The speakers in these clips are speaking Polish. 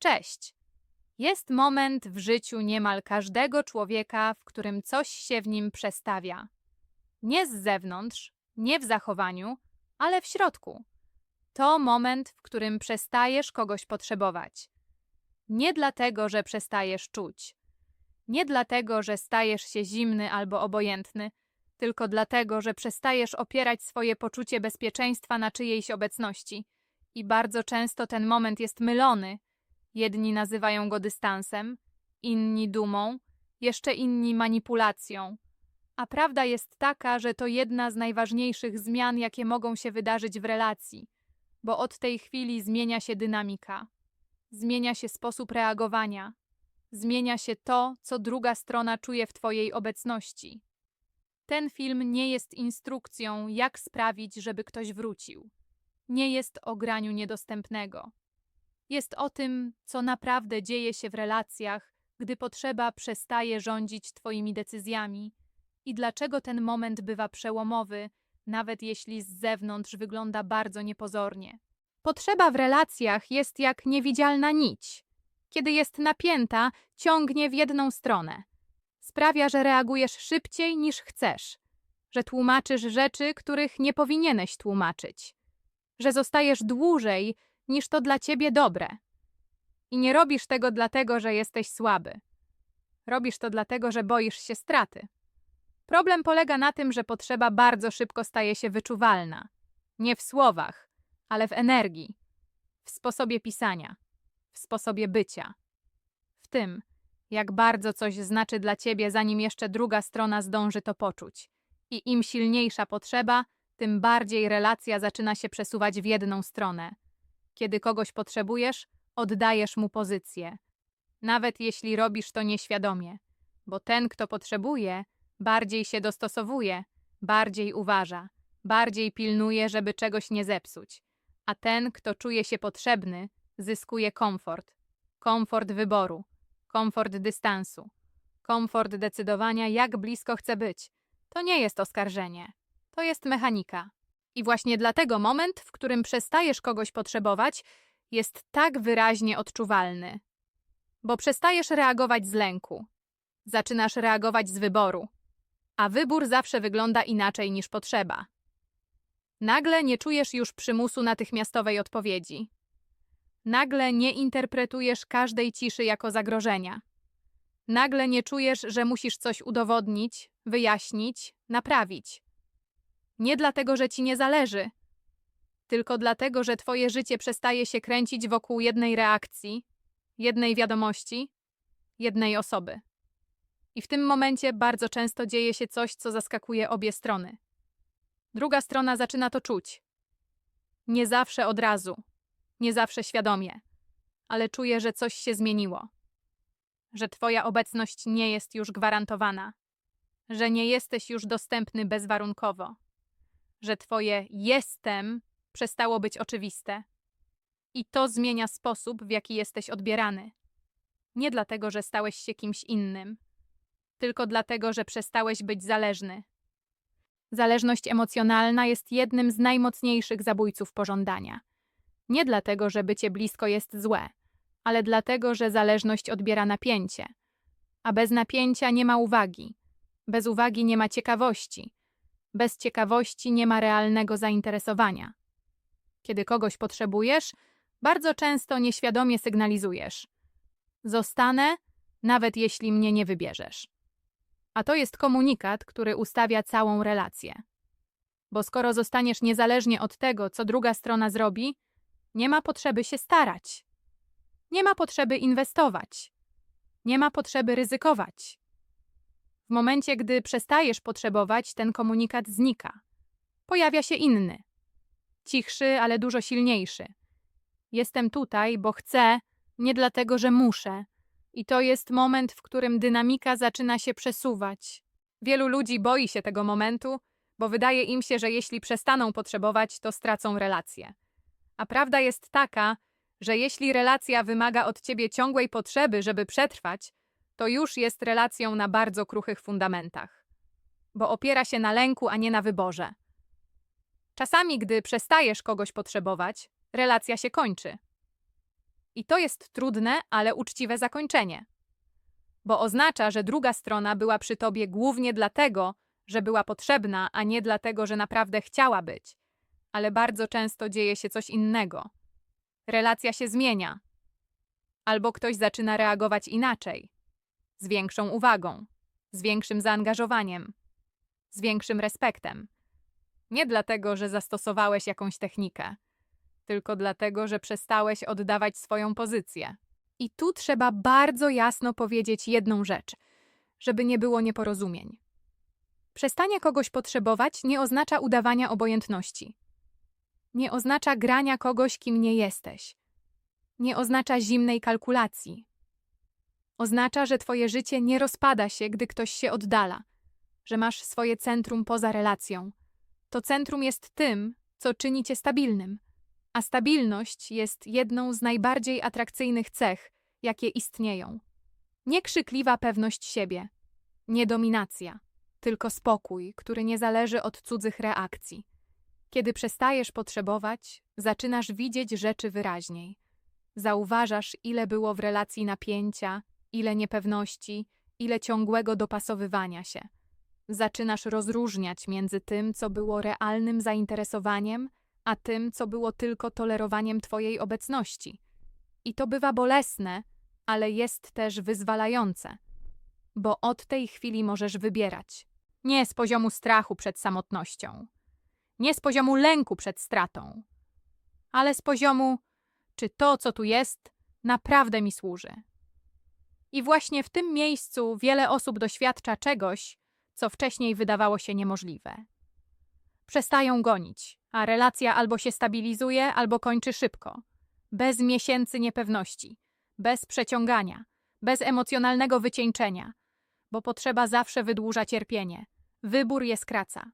Cześć! Jest moment w życiu niemal każdego człowieka, w którym coś się w nim przestawia. Nie z zewnątrz, nie w zachowaniu, ale w środku. To moment, w którym przestajesz kogoś potrzebować. Nie dlatego, że przestajesz czuć. Nie dlatego, że stajesz się zimny albo obojętny, tylko dlatego, że przestajesz opierać swoje poczucie bezpieczeństwa na czyjejś obecności. I bardzo często ten moment jest mylony. Jedni nazywają go dystansem, inni dumą, jeszcze inni manipulacją. A prawda jest taka, że to jedna z najważniejszych zmian, jakie mogą się wydarzyć w relacji, bo od tej chwili zmienia się dynamika, zmienia się sposób reagowania, zmienia się to, co druga strona czuje w Twojej obecności. Ten film nie jest instrukcją, jak sprawić, żeby ktoś wrócił. Nie jest o graniu niedostępnego. Jest o tym, co naprawdę dzieje się w relacjach, gdy potrzeba przestaje rządzić Twoimi decyzjami i dlaczego ten moment bywa przełomowy, nawet jeśli z zewnątrz wygląda bardzo niepozornie. Potrzeba w relacjach jest jak niewidzialna nić. Kiedy jest napięta, ciągnie w jedną stronę. Sprawia, że reagujesz szybciej niż chcesz, że tłumaczysz rzeczy, których nie powinieneś tłumaczyć, że zostajesz dłużej niż to dla ciebie dobre. I nie robisz tego dlatego, że jesteś słaby. Robisz to dlatego, że boisz się straty. Problem polega na tym, że potrzeba bardzo szybko staje się wyczuwalna. Nie w słowach, ale w energii, w sposobie pisania, w sposobie bycia. W tym, jak bardzo coś znaczy dla ciebie, zanim jeszcze druga strona zdąży to poczuć. I im silniejsza potrzeba, tym bardziej relacja zaczyna się przesuwać w jedną stronę. Kiedy kogoś potrzebujesz, oddajesz mu pozycję. Nawet jeśli robisz to nieświadomie, bo ten, kto potrzebuje, bardziej się dostosowuje, bardziej uważa, bardziej pilnuje, żeby czegoś nie zepsuć. A ten, kto czuje się potrzebny, zyskuje komfort. Komfort wyboru, komfort dystansu, komfort decydowania, jak blisko chce być. To nie jest oskarżenie, to jest mechanika. I właśnie dlatego moment, w którym przestajesz kogoś potrzebować, jest tak wyraźnie odczuwalny. Bo przestajesz reagować z lęku, zaczynasz reagować z wyboru, a wybór zawsze wygląda inaczej niż potrzeba. Nagle nie czujesz już przymusu natychmiastowej odpowiedzi. Nagle nie interpretujesz każdej ciszy jako zagrożenia. Nagle nie czujesz, że musisz coś udowodnić, wyjaśnić, naprawić. Nie dlatego, że ci nie zależy, tylko dlatego, że twoje życie przestaje się kręcić wokół jednej reakcji, jednej wiadomości, jednej osoby. I w tym momencie bardzo często dzieje się coś, co zaskakuje obie strony. Druga strona zaczyna to czuć. Nie zawsze od razu, nie zawsze świadomie, ale czuje, że coś się zmieniło. Że twoja obecność nie jest już gwarantowana, że nie jesteś już dostępny bezwarunkowo, że twoje jestem przestało być oczywiste. I to zmienia sposób, w jaki jesteś odbierany. Nie dlatego, że stałeś się kimś innym, tylko dlatego, że przestałeś być zależny. Zależność emocjonalna jest jednym z najmocniejszych zabójców pożądania. Nie dlatego, że bycie blisko jest złe, ale dlatego, że zależność odbiera napięcie. A bez napięcia nie ma uwagi. Bez uwagi nie ma ciekawości. Bez ciekawości nie ma realnego zainteresowania. Kiedy kogoś potrzebujesz, bardzo często nieświadomie sygnalizujesz: Zostanę, nawet jeśli mnie nie wybierzesz. A to jest komunikat, który ustawia całą relację. Bo skoro zostaniesz niezależnie od tego, co druga strona zrobi, nie ma potrzeby się starać. Nie ma potrzeby inwestować. Nie ma potrzeby ryzykować. W momencie, gdy przestajesz potrzebować, ten komunikat znika. Pojawia się inny. Cichszy, ale dużo silniejszy. Jestem tutaj, bo chcę, nie dlatego, że muszę. I to jest moment, w którym dynamika zaczyna się przesuwać. Wielu ludzi boi się tego momentu, bo wydaje im się, że jeśli przestaną potrzebować, to stracą relację. A prawda jest taka, że jeśli relacja wymaga od ciebie ciągłej potrzeby, żeby przetrwać, to już jest relacją na bardzo kruchych fundamentach. Bo opiera się na lęku, a nie na wyborze. Czasami, gdy przestajesz kogoś potrzebować, relacja się kończy. I to jest trudne, ale uczciwe zakończenie. Bo oznacza, że druga strona była przy tobie głównie dlatego, że była potrzebna, a nie dlatego, że naprawdę chciała być. Ale bardzo często dzieje się coś innego. Relacja się zmienia. Albo ktoś zaczyna reagować inaczej. Z większą uwagą, z większym zaangażowaniem, z większym respektem. Nie dlatego, że zastosowałeś jakąś technikę, tylko dlatego, że przestałeś oddawać swoją pozycję. I tu trzeba bardzo jasno powiedzieć jedną rzecz, żeby nie było nieporozumień. Przestanie kogoś potrzebować nie oznacza udawania obojętności. Nie oznacza grania kogoś, kim nie jesteś. Nie oznacza zimnej kalkulacji. Oznacza, że twoje życie nie rozpada się, gdy ktoś się oddala, że masz swoje centrum poza relacją. To centrum jest tym, co czyni cię stabilnym, a stabilność jest jedną z najbardziej atrakcyjnych cech, jakie istnieją. Nie krzykliwa pewność siebie, nie dominacja, tylko spokój, który nie zależy od cudzych reakcji. Kiedy przestajesz potrzebować, zaczynasz widzieć rzeczy wyraźniej. Zauważasz, ile było w relacji napięcia, ile niepewności, ile ciągłego dopasowywania się. Zaczynasz rozróżniać między tym, co było realnym zainteresowaniem, a tym, co było tylko tolerowaniem Twojej obecności. I to bywa bolesne, ale jest też wyzwalające, bo od tej chwili możesz wybierać. Nie z poziomu strachu przed samotnością, nie z poziomu lęku przed stratą, ale z poziomu, czy to, co tu jest, naprawdę mi służy. I właśnie w tym miejscu wiele osób doświadcza czegoś, co wcześniej wydawało się niemożliwe. Przestają gonić, a relacja albo się stabilizuje, albo kończy szybko, bez miesięcy niepewności, bez przeciągania, bez emocjonalnego wycieńczenia, bo potrzeba zawsze wydłuża cierpienie. Wybór je skraca.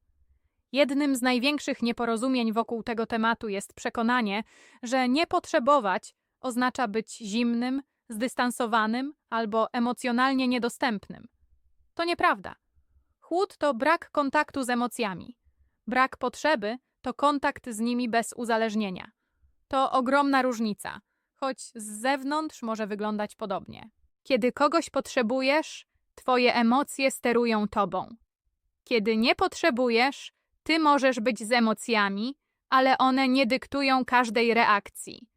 Jednym z największych nieporozumień wokół tego tematu jest przekonanie, że nie potrzebować oznacza być zimnym, zdystansowanym albo emocjonalnie niedostępnym. To nieprawda. Chłód to brak kontaktu z emocjami. Brak potrzeby to kontakt z nimi bez uzależnienia. To ogromna różnica, choć z zewnątrz może wyglądać podobnie. Kiedy kogoś potrzebujesz, twoje emocje sterują tobą. Kiedy nie potrzebujesz, ty możesz być z emocjami, ale one nie dyktują każdej reakcji.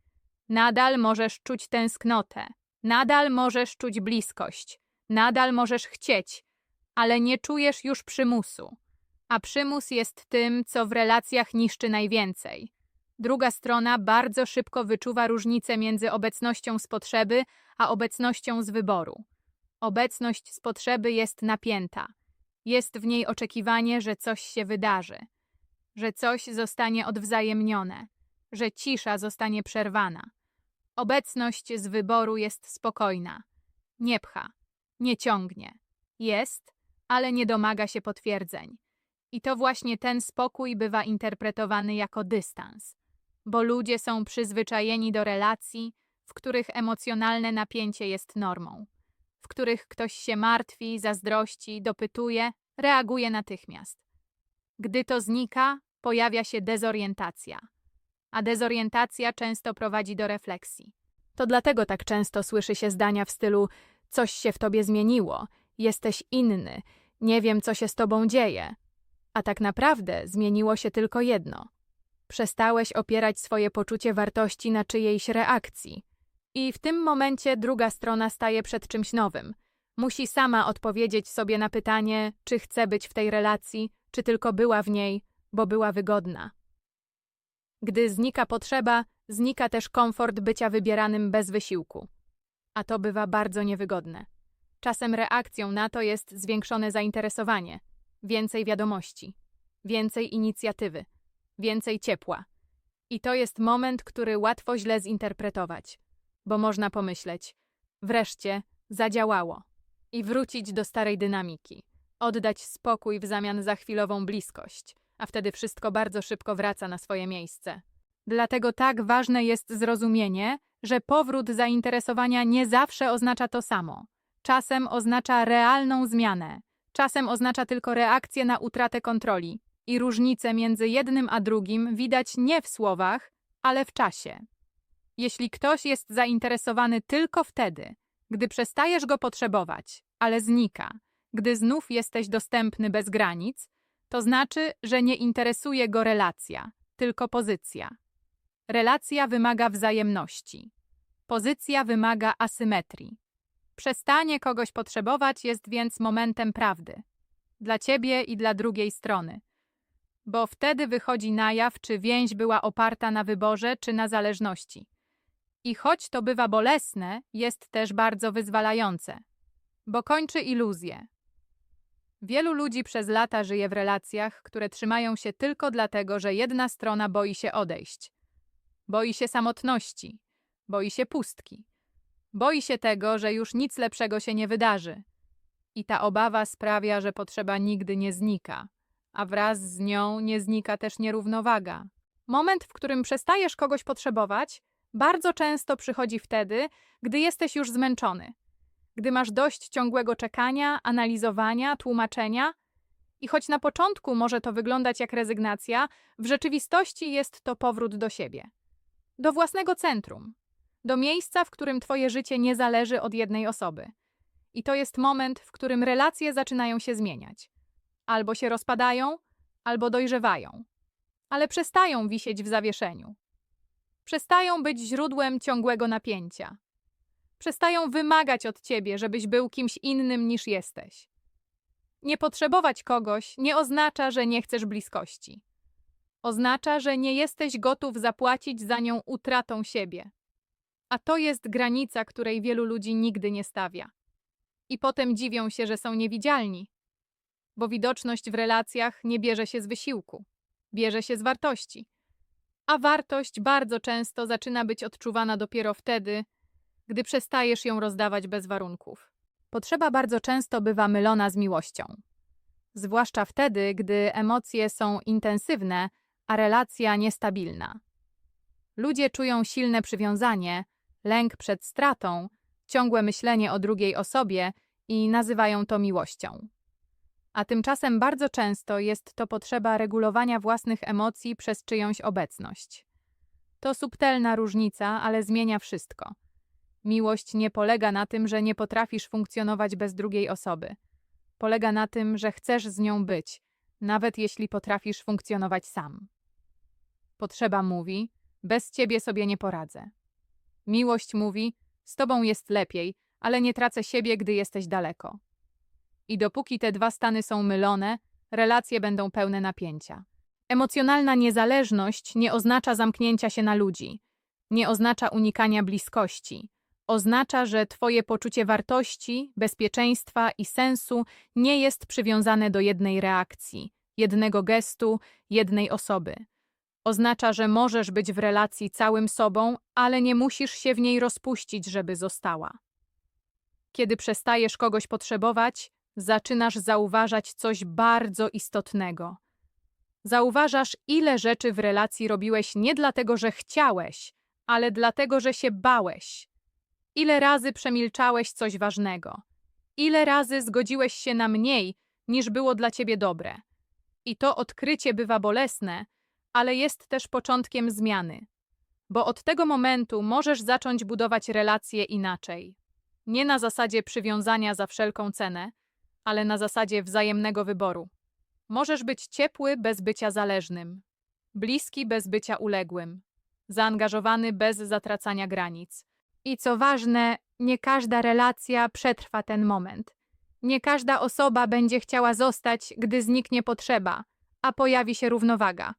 Nadal możesz czuć tęsknotę, nadal możesz czuć bliskość, nadal możesz chcieć, ale nie czujesz już przymusu. A przymus jest tym, co w relacjach niszczy najwięcej. Druga strona bardzo szybko wyczuwa różnicę między obecnością z potrzeby a obecnością z wyboru. Obecność z potrzeby jest napięta. Jest w niej oczekiwanie, że coś się wydarzy, że coś zostanie odwzajemnione, że cisza zostanie przerwana. Obecność z wyboru jest spokojna, nie pcha, nie ciągnie. Jest, ale nie domaga się potwierdzeń. I to właśnie ten spokój bywa interpretowany jako dystans, bo ludzie są przyzwyczajeni do relacji, w których emocjonalne napięcie jest normą, w których ktoś się martwi, zazdrości, dopytuje, reaguje natychmiast. Gdy to znika, pojawia się dezorientacja, a dezorientacja często prowadzi do refleksji. To dlatego tak często słyszy się zdania w stylu: Coś się w tobie zmieniło, jesteś inny, nie wiem, co się z tobą dzieje. A tak naprawdę zmieniło się tylko jedno. Przestałeś opierać swoje poczucie wartości na czyjejś reakcji. I w tym momencie druga strona staje przed czymś nowym. Musi sama odpowiedzieć sobie na pytanie, czy chce być w tej relacji, czy tylko była w niej, bo była wygodna. Gdy znika potrzeba, znika też komfort bycia wybieranym bez wysiłku. A to bywa bardzo niewygodne. Czasem reakcją na to jest zwiększone zainteresowanie, więcej wiadomości, więcej inicjatywy, więcej ciepła. I to jest moment, który łatwo źle zinterpretować, bo można pomyśleć: wreszcie zadziałało i wrócić do starej dynamiki, oddać spokój w zamian za chwilową bliskość, a wtedy wszystko bardzo szybko wraca na swoje miejsce. Dlatego tak ważne jest zrozumienie, że powrót zainteresowania nie zawsze oznacza to samo. Czasem oznacza realną zmianę, czasem oznacza tylko reakcję na utratę kontroli. I różnicę między jednym a drugim widać nie w słowach, ale w czasie. Jeśli ktoś jest zainteresowany tylko wtedy, gdy przestajesz go potrzebować, ale znika, gdy znów jesteś dostępny bez granic, to znaczy, że nie interesuje go relacja, tylko pozycja. Relacja wymaga wzajemności. Pozycja wymaga asymetrii. Przestanie kogoś potrzebować jest więc momentem prawdy. Dla ciebie i dla drugiej strony. Bo wtedy wychodzi na jaw, czy więź była oparta na wyborze, czy na zależności. I choć to bywa bolesne, jest też bardzo wyzwalające. Bo kończy iluzję. Wielu ludzi przez lata żyje w relacjach, które trzymają się tylko dlatego, że jedna strona boi się odejść. Boi się samotności, boi się pustki. Boi się tego, że już nic lepszego się nie wydarzy. I ta obawa sprawia, że potrzeba nigdy nie znika, a wraz z nią nie znika też nierównowaga. Moment, w którym przestajesz kogoś potrzebować, bardzo często przychodzi wtedy, gdy jesteś już zmęczony, gdy masz dość ciągłego czekania, analizowania, tłumaczenia. I choć na początku może to wyglądać jak rezygnacja, w rzeczywistości jest to powrót do siebie. Do własnego centrum, do miejsca, w którym Twoje życie nie zależy od jednej osoby. I to jest moment, w którym relacje zaczynają się zmieniać. Albo się rozpadają, albo dojrzewają, ale przestają wisieć w zawieszeniu. Przestają być źródłem ciągłego napięcia. Przestają wymagać od ciebie, żebyś był kimś innym niż jesteś. Nie potrzebować kogoś nie oznacza, że nie chcesz bliskości. Oznacza, że nie jesteś gotów zapłacić za nią utratą siebie. A to jest granica, której wielu ludzi nigdy nie stawia. I potem dziwią się, że są niewidzialni, bo widoczność w relacjach nie bierze się z wysiłku, bierze się z wartości. A wartość bardzo często zaczyna być odczuwana dopiero wtedy, gdy przestajesz ją rozdawać bez warunków. Potrzeba bardzo często bywa mylona z miłością. Zwłaszcza wtedy, gdy emocje są intensywne, a relacja niestabilna. Ludzie czują silne przywiązanie, lęk przed stratą, ciągłe myślenie o drugiej osobie i nazywają to miłością. A tymczasem bardzo często jest to potrzeba regulowania własnych emocji przez czyjąś obecność. To subtelna różnica, ale zmienia wszystko. Miłość nie polega na tym, że nie potrafisz funkcjonować bez drugiej osoby. Polega na tym, że chcesz z nią być, nawet jeśli potrafisz funkcjonować sam. Potrzeba mówi: Bez ciebie sobie nie poradzę. Miłość mówi: Z tobą jest lepiej, ale nie tracę siebie, gdy jesteś daleko. I dopóki te dwa stany są mylone, relacje będą pełne napięcia. Emocjonalna niezależność nie oznacza zamknięcia się na ludzi, nie oznacza unikania bliskości. Oznacza, że Twoje poczucie wartości, bezpieczeństwa i sensu nie jest przywiązane do jednej reakcji, jednego gestu, jednej osoby. Oznacza, że możesz być w relacji całym sobą, ale nie musisz się w niej rozpuścić, żeby została. Kiedy przestajesz kogoś potrzebować, zaczynasz zauważać coś bardzo istotnego. Zauważasz, ile rzeczy w relacji robiłeś nie dlatego, że chciałeś, ale dlatego, że się bałeś. Ile razy przemilczałeś coś ważnego. Ile razy zgodziłeś się na mniej, niż było dla ciebie dobre. I to odkrycie bywa bolesne, ale jest też początkiem zmiany. Bo od tego momentu możesz zacząć budować relacje inaczej. Nie na zasadzie przywiązania za wszelką cenę, ale na zasadzie wzajemnego wyboru. Możesz być ciepły bez bycia zależnym, bliski bez bycia uległym, zaangażowany bez zatracania granic. I co ważne, nie każda relacja przetrwa ten moment. Nie każda osoba będzie chciała zostać, gdy zniknie potrzeba, a pojawi się równowaga.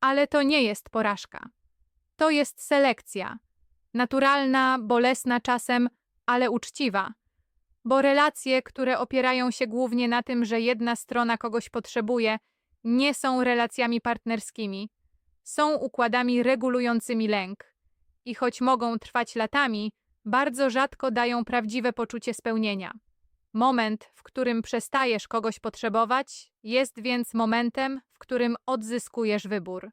Ale to nie jest porażka. To jest selekcja. Naturalna, bolesna czasem, ale uczciwa bo relacje, które opierają się głównie na tym, że jedna strona kogoś potrzebuje, nie są relacjami partnerskimi. Są układami regulującymi lęk. I choć mogą trwać latami, bardzo rzadko dają prawdziwe poczucie spełnienia. Moment, w którym przestajesz kogoś potrzebować, jest więc momentem, w którym odzyskujesz wybór.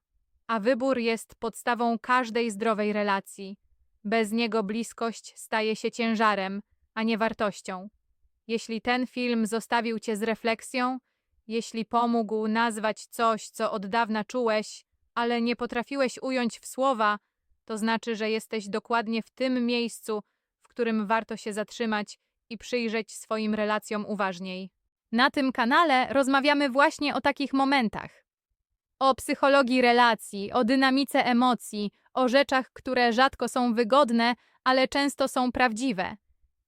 A wybór jest podstawą każdej zdrowej relacji. Bez niego bliskość staje się ciężarem, a nie wartością. Jeśli ten film zostawił cię z refleksją, jeśli pomógł nazwać coś, co od dawna czułeś, ale nie potrafiłeś ująć w słowa, to znaczy, że jesteś dokładnie w tym miejscu, w którym warto się zatrzymać i przyjrzeć swoim relacjom uważniej. Na tym kanale rozmawiamy właśnie o takich momentach. O psychologii relacji, o dynamice emocji, o rzeczach, które rzadko są wygodne, ale często są prawdziwe.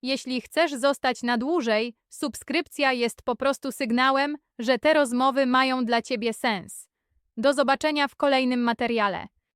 Jeśli chcesz zostać na dłużej, subskrypcja jest po prostu sygnałem, że te rozmowy mają dla Ciebie sens. Do zobaczenia w kolejnym materiale.